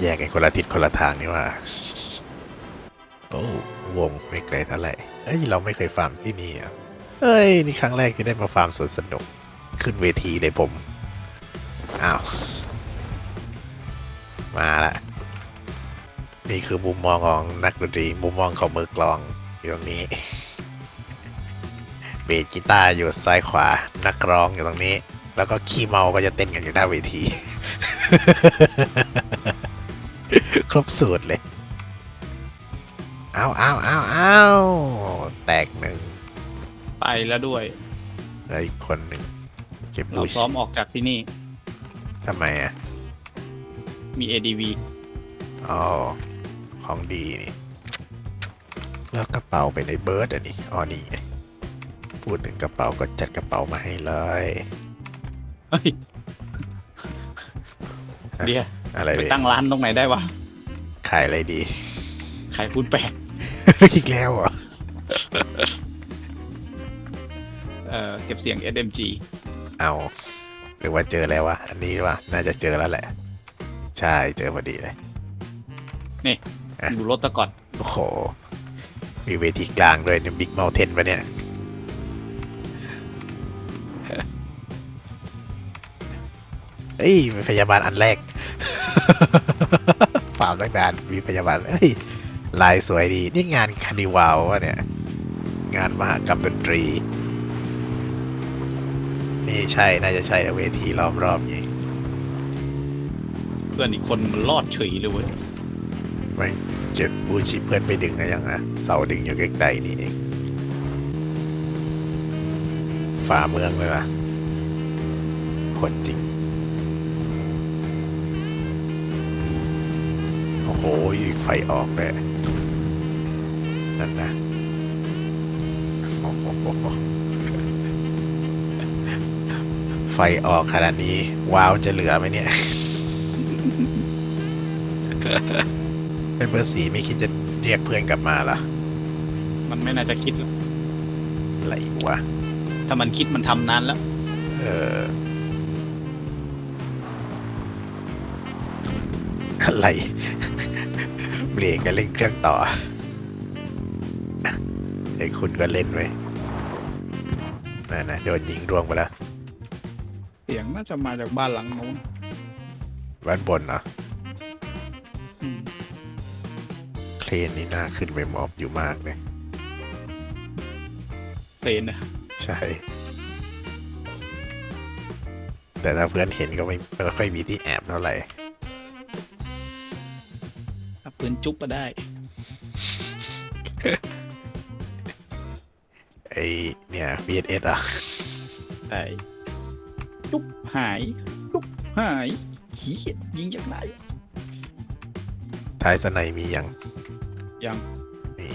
แยกกันคนละทิศคนละทางนี่ว่า โอ้วงไม่ไกลเท่าไหร่เอ้ยเราไม่เคยฟาร์มที่นี่อะเอ้ยนี่ครั้งแรกที่ได้มาฟาร์มสวนสนุกขึ้นเวทีเลยผม อ้าว มาละ นี่คือมุมมองของนักดนตรีมุมมองของมือกลองอยู่ตรงนี้ เบสกีตาร์อยู่ซ้ายขวา นักร้องอยู่ตรงนี้ แล้วก็ขี้เมาก็จะเต้นกันอยู่หน้าเวที ครบสูตรเลย เอาเอาเอาเอาแตกหนึ่งไปแล้วด้วยแล้วอีกคนหนึ่งเก็บเราบูชซ้อมออกจากที่นี่ทำไมอะมี ADV อ๋อของดีนี่ แล้วกระเป๋าไปในเบิร์ดอันนี้อ๋อนี่ไงพูดถึงกระเป๋าก็จัดกระเป๋ามาให้เลยเฮ้ยเดี๋ยวอะไรไปเลยตั้งร้านตรงไหนได้วะขายอะไรดี ขายฟูดแปดอีกแล้วเหรอเอ่อเก็บเสียง SMG เอาหรือว่าเจอแล้ววะอันนี้วะน่าจะเจอแล้วแหละ ใช่เจอพอดีเลย นี่อะอยู่รถตะก่อน โอ้โหมีเวทีกลางด้วยเนี่ยบิ๊กเมลเทนปะเนี่ย อ้ยมีพยาบาลอันแรกฝามตั้งนานมีพยาบาลเอ้ยลายสวยดี นี่งานคานิวาลวะเนี่ย งานมหกรรมดนตรี นี่ใช่ น่าจะใช่นะเวทีรอบๆนี้เพื่อนอีกคนมันรอดเฉยเลยเว้ยไม่เจ็บบูชิเพื่อนไปดึงอะไรยังอะเสาดึงอยู่ใกล้ๆนี่เองฝ่าเมืองเลยล่ะโหดจริง โอ้โหไฟออกเลยนั่นนะโอ้โหไฟออกขนาดนี้ว้าวจะเหลือไหมเนี่ยเป็นเบอร์สีไม่คิดจะเรียกเพื่อนกลับมาเหรอมันไม่น่าจะคิดหรอกอะไรวะ ถ้ามันคิดมันทำนานแล้ว เออ อะไร เบรกกันเล่นเครื่องต่อไอ้คุณก็เล่นไว้นั่นนะโดนยิงร่วงไปแล้ว เสียงน่าจะมาจากบ้านหลังโน้นบ้านบนเหรออืมเครนนี่น่าขึ้นไปมอบอยู่มากเลยเตนนะใช่ แต่ถ้าเพื่อนเห็นก็ไม่ไม่ค่อยมีที่แอบเท่าไหร่ถ้า ปืนจุ๊บก็ได้ ไอเนี่ย VSS อะแต่จุ๊บหาย จุ๊บหายเฮียยิงจากไหนท้ายสไนมียังยังนี่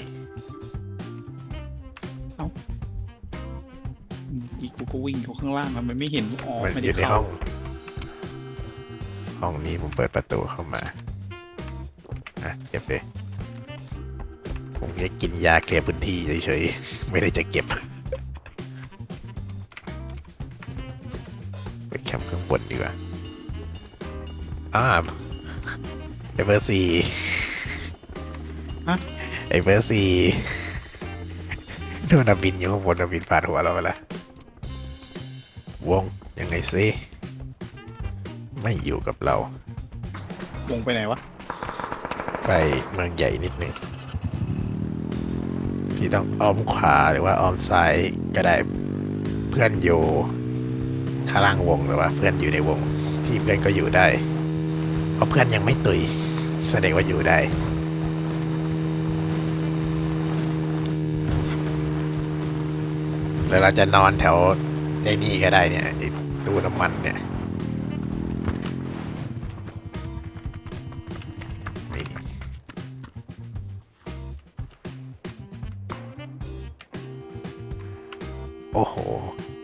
อีกกูก็วิ่งเขาข้างล่างทำไมไม่เห็นอ๋อมันไม่อได้ยู่ในเข้าห้อง ห้องนี้ผมเปิดประตูเข้ามา อะเก็บเลยผมแค่กินยาเคลียร์พื้นที่เฉยๆ ไม่ได้จะเก็บไปแคมป์ข้างบนดีกว่าอ้าไอเบอร์สี่ไอเบอร์สี่นู่นนะบินอยู่ข้างบนนะบินผ่านหัวเราไปละวงยังไงสิไม่อยู่กับเรา วงไปไหนวะ ไปเมืองใหญ่นิดนึงพี่ต้องอ้อมขวาหรือว่าอ้อมซ้ายก็ได้เพื่อนอยู่ข้างล่างวงหรือว่าเพื่อนอยู่ในวงที่เพื่อนก็อยู่ได้ เพราะเพื่อนยังไม่ตุยแสดงว่าอยู่ได้แล้วเราจะนอนแถวในนี่ก็ได้เนี่ยตู้น้ำมันเนี่ย โอ้โห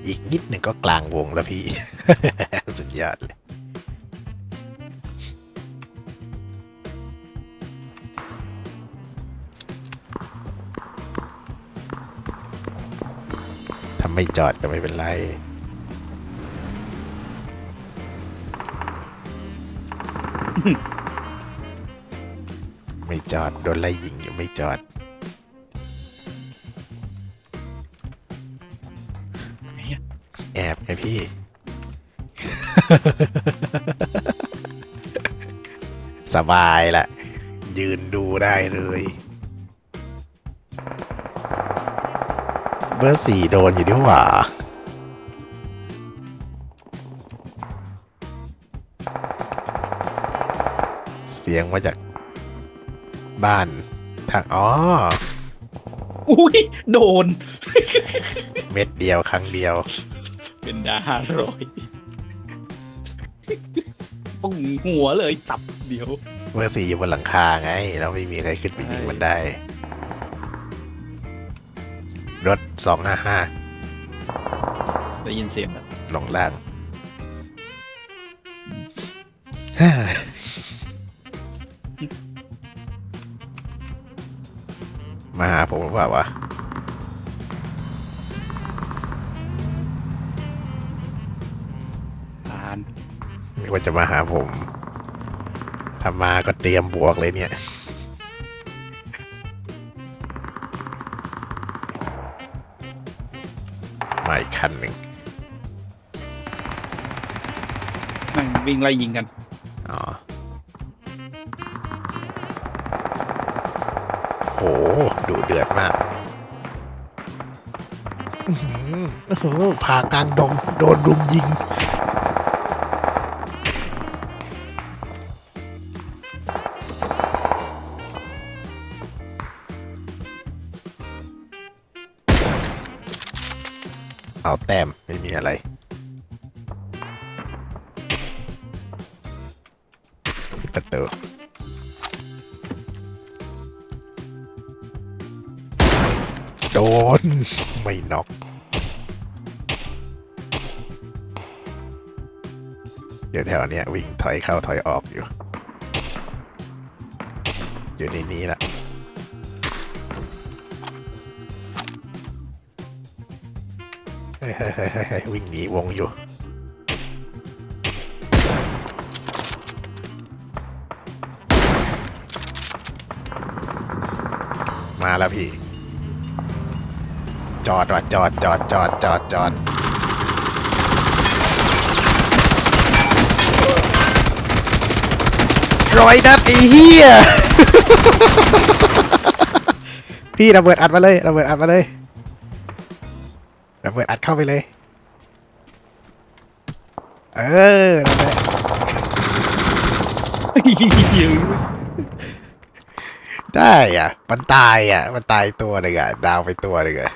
อีกนิดหนึ่งก็กลางวงแล้วพี่ สุดยอดเลยถ้าไม่จอดก็ไม่เป็นไรไม่จอด โดนไล่ยิงอยู่ไม่จอด แอบไงพี่ สบายละ ยืนดูได้เลย เบอร์สี่โดนอยู่ดีหว่าเสียงมาจากบ้านทางอ๋อ อุ้ยโดน เม็ดเดียวครั้งเดียว เป็นดาห้าร้อยปุ้งหัวเลยตับเดียวเบอร์สี่อยู่บนหลังคาไง แล้วไม่มีใครขึ้นไปยิงมันได้ รถสองห้าห้าได้ยินเสียงแบบลงล่างฮ่ามาหาผมหรือเปล่าวะ ไม่ว่าจะมาหาผมถ้ามาก็เตรียมบวกเลยเนี่ยมาอีกคันหนึ่งนั่งวิ่งไล่ยิงกัน อ๋อโหดุเดือดมากอื้อหือโอ้โหผ่ากลางดงโดนรุมยิง เอาแต้มไม่มีอะไร ประตูโดน ไม่น็อกเดี๋ยวแถวเนี้ยวิ่งถอยเข้าถอยออกอยู่ อยู่ในนี้ละ วิ่งหนีวงอยู่ มาแล้วพี่ จอดว่ะจอดจอดจอดจอดจอดร้อยนัดไอ้เหี้ย พี่ระเบิดอัดมาเลยระเบิดอัดมาเลย ระเบิดอัดเข้าไปเลย เออนั่นแหละได้อะ มันตายอะ มันตายตัวหนึ่งอะ ดาวไปตัวหนึ่งอะ